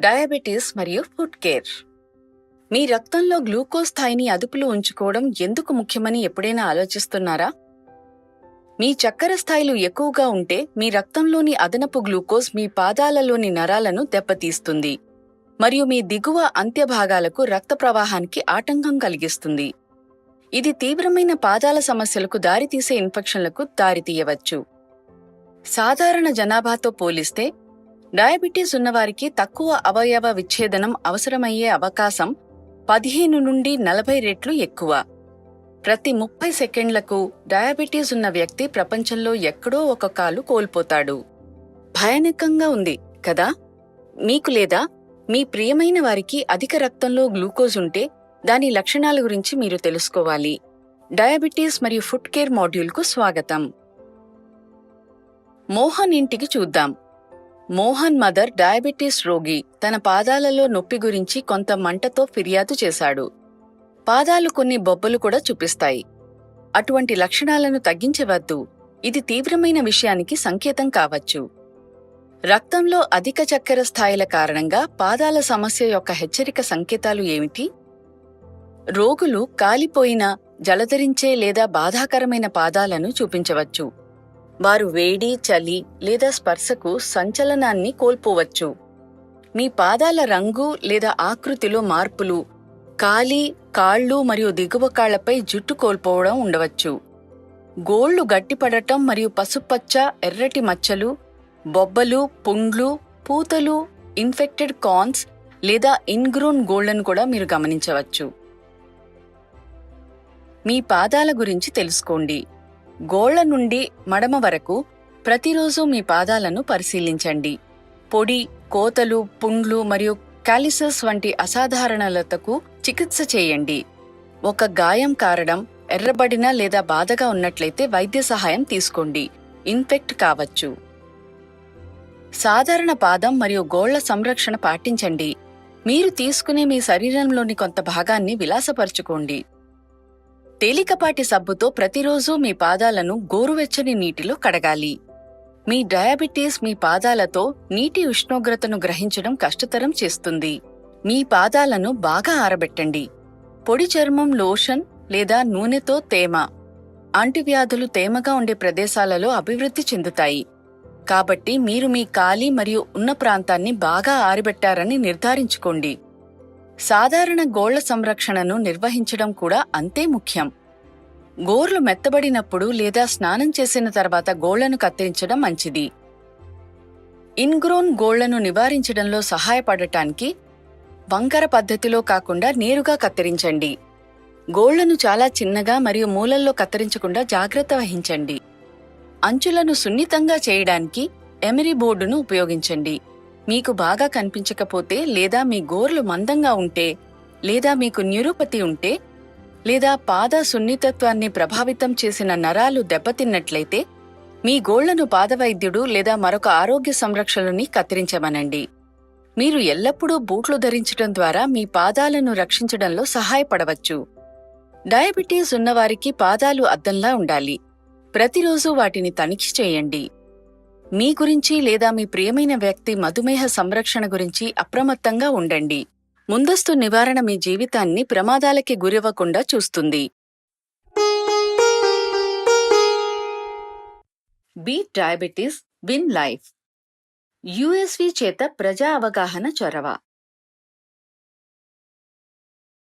Diabetes మరియు food care. మీ రక్తంలో glucose స్థాయిని అదుపులో ఉంచుకోవడం ఎందుకు ముఖ్యమని ఎప్పుడైనా ఆలోచిస్తున్నారా? మీ చక్కెర స్థాయిలు ఎక్కువగా ఉంటే మీ రక్తంలోని అదనపు గ్లూకోజ్ మీ పాదాలలోని నరాలను దెబ్బతీస్తుంది. మరియు మీ దిగువ అంత్య భాగాలకు రక్త ప్రవాహానికి ఆటంకం కలిగిస్తుంది. ఇది తీవ్రమైన పాదాల సమస్యలకు దారితీసే ఇన్ఫెక్షన్లకు దారితీయవచ్చు. సాధారణ జనాభాతో పోలిస్తే డయాబెటీస్ ఉన్నవారికి తక్కువ అవయవ విచ్ఛేదనం అవసరమయ్యే అవకాశం పదిహేను నుండి నలభై రెట్లు ఎక్కువ. ప్రతి ముప్పై సెకండ్లకు డయాబెటీస్ ఉన్న వ్యక్తి ప్రపంచంలో ఎక్కడో ఒక కాలు కోల్పోతాడు. భయానకంగా ఉంది కదా? మీకు లేదా? మీ ప్రియమైన వారికి అధిక రక్తంలో గ్లూకోజ్ ఉంటే దాని లక్షణాల గురించి మీరు తెలుసుకోవాలి. డయాబెటీస్ మరియు ఫుడ్ కేర్ మాడ్యూల్కు స్వాగతం. మోహన్ ఇంటికి చూద్దాం. మోహన్ మదర్ డయాబెటీస్ రోగి తన పాదాలలో నొప్పి గురించి కొంత మంటతో ఫిర్యాదు చేశాడు. పాదాలు కొన్ని బొబ్బలు కూడా చూపిస్తాయి. అటువంటి లక్షణాలను తగ్గించవద్దు. ఇది తీవ్రమైన విషయానికి సంకేతం కావచ్చు. రక్తంలో అధిక చక్కెర స్థాయిల కారణంగా పాదాల సమస్య యొక్క హెచ్చరిక సంకేతాలు ఏమిటి? రోగులు కాలిపోయిన జలధరించే లేదా బాధాకరమైన పాదాలను చూపించవచ్చు. వారు వేడి చలి లేదా స్పర్శకు సంచలనాన్ని కోల్పోవచ్చు. మీ పాదాల రంగు లేదా ఆకృతిలో మార్పులు కాలి కాళ్ళు మరియు దిగువ కాళ్ళపై జుట్టు కోల్పోవడం ఉండవచ్చు. గోళ్ళు గట్టిపడటం మరియు పసుపచ్చ ఎర్రటి మచ్చలు బొబ్బలు పుండ్లు పూతలు ఇన్ఫెక్టెడ్ కాన్స్ లేదా ఇన్గ్రోన్ గోళ్ళను కూడా మీరు గమనించవచ్చు. మీ పాదాల గురించి తెలుసుకోండి. గోళ్ళ నుండి మడమ వరకు ప్రతిరోజు మీ పాదాలను పరిశీలించండి. పొడి కోతలు పుండ్లు మరియు క్యాలిసస్ వంటి అసాధారణలతకు చికిత్స చేయండి. ఒక గాయం కారడం ఎర్రబడిన లేదా బాధగా ఉన్నట్లయితే వైద్య సహాయం తీసుకోండి. ఇన్ఫెక్ట్ కావచ్చు. సాధారణ పాదం మరియు గోళ్ళ సంరక్షణ పాటించండి. మీరు తీసుకునే మీ శరీరంలోని కొంత భాగాన్ని విలాసపరుచుకోండి. తేలికపాటి సబ్బుతో ప్రతిరోజు మీ పాదాలను గోరువెచ్చని నీటిలో కడగాలి. మీ డయాబెటీస్ మీ పాదాలతో నీటి ఉష్ణోగ్రతను గ్రహించడం కష్టతరం చేస్తుంది. మీ పాదాలను బాగా ఆరబెట్టండి. పొడి చర్మం లోషన్ లేదా నూనెతో తేమ. అంటువ్యాధులు తేమగా ఉండే ప్రదేశాలలో అభివృద్ధి చెందుతాయి. కాబట్టి మీరు మీ ఖాళీ మరియు ఉన్న ప్రాంతాన్ని బాగా ఆరబెట్టారని నిర్ధారించుకోండి. సాధారణ గోళ్ళ సంరక్షణను నిర్వహించడం కూడా అంతే ముఖ్యం. గోర్లు మెత్తబడినప్పుడు లేదా స్నానం చేసిన తర్వాత గోళ్ళను కత్తిరించడం మంచిది. ఇన్గ్రోన్ గోళ్ళను నివారించడంలో సహాయపడటానికి వంకర పద్ధతిలో కాకుండా నేరుగా కత్తిరించండి. గోళ్ళను చాలా చిన్నగా మరియు మూలల్లో కత్తిరించకుండా జాగ్రత్త వహించండి. అంచులను సున్నితంగా చేయడానికి ఎమరీ బోర్డును ఉపయోగించండి. మీకు బాగా కనిపించకపోతే లేదా మీ గోర్లు మందంగా ఉంటే లేదా మీకు న్యూరోపతి ఉంటే లేదా పాద సున్నితత్వాన్ని ప్రభావితం చేసిన నరాలు దెబ్బతిన్నట్లయితే మీ గోళ్ళను పాదవైద్యుడు లేదా మరొక ఆరోగ్య సంరక్షణని కత్తిరించమనండి. మీరు ఎల్లప్పుడూ బూట్లు ధరించడం ద్వారా మీ పాదాలను రక్షించడంలో సహాయపడవచ్చు. డయాబెటీస్ ఉన్నవారికి పాదాలు అద్దంలా ఉండాలి. ప్రతిరోజు వాటిని తనిఖీ చేయండి. మీ గురించి లేదా మీ ప్రియమైన వ్యక్తి మధుమేహ సంరక్షణ గురించి అప్రమత్తంగా ఉండండి. ముందస్తు నివారణ మీ జీవితాన్ని ప్రమాదాలకి గురివ్వకుండా చూస్తుంది. Beat diabetes win life. USV చేత ప్రజా అవగాహన చొరవ.